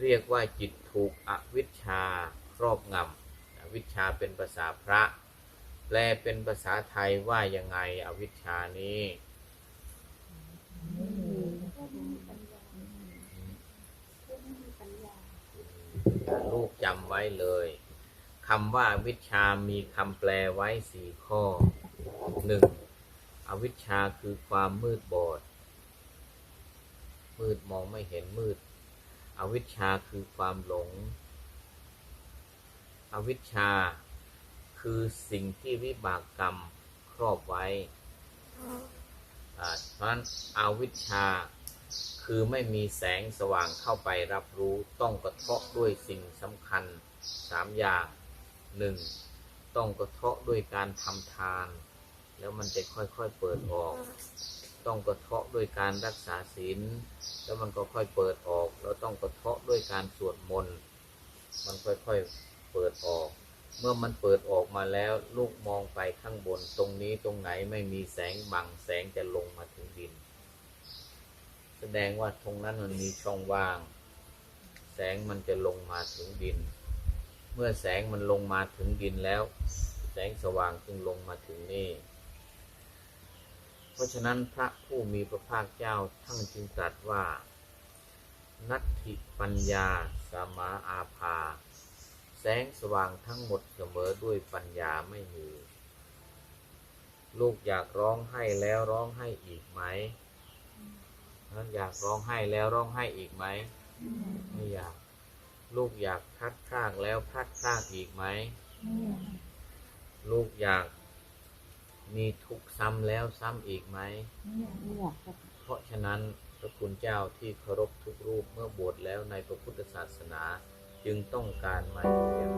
เรียกว่าจิตถูกอวิชชาครอบงำอวิชชาเป็นภาษาพระ แปลเป็นภาษาไทยว่ายังไงอวิชชานี้ลูกจำไว้เลยคำว่าอวิชชามีคำแปลไว้สี่ข้อหนึ่งอวิชชาคือความมืดบอด มืดมองไม่เห็นมืด อวิชชาคือความหลง อวิชชาคือสิ่งที่วิบากกรรมครอบไว้เพราะฉะนั้นอวิชชาคือไม่มีแสงสว่างเข้าไปรับรู้ต้องกระเทาะด้วยสิ่งสำคัญสามอย่างหนึ่งต้องกระเทาะด้วยการทำทาน แล้วมันจะค่อยๆเปิดออก ต้องกระเทาะด้วยการรักษาศีลแล้วมันก็ค่อยเปิดออก แล้วต้องกระเทาะด้วยการสวดมนต์มันค่อยๆเปิดออก เมื่อมันเปิดออกมาแล้วลูกมองไปข้างบนตรงนี้ตรงไหนไม่มีแสงบังแสงจะลงมาถึงดิน แสดงว่าตรงนั้นมันมีช่องว่าง แสงมันจะลงมาถึงดิน เมื่อแสงมันลงมาถึงดินแล้ว แสงสว่างจึงลงมาถึงนี่เพราะฉะนั้นพระผู้มีพระภาคเจ้าท่านจึงตรัสว่า นัตถิปัญญาสามาอาภา แสงสว่างทั้งหมดเสมอด้วยปัญญาไม่มี ลูกอยากร้องไห้แล้วร้องไห้อีกไหมนั้นอยากร้องไห้แล้วร้องไห้อีกไหมไม่อยาก ลูกอยากพลัดพรากแล้วพลัดพรากอีกไหมลูกอยากมีทุกข์ซ้ำแล้วซ้ำอีกไหมเพราะฉะนั้น พระคุณเจ้าที่เคารพทุกรูปเมื่อบวชแล้วในพระพุทธศาสนา จึงต้องการมาอยู่อย่างนี้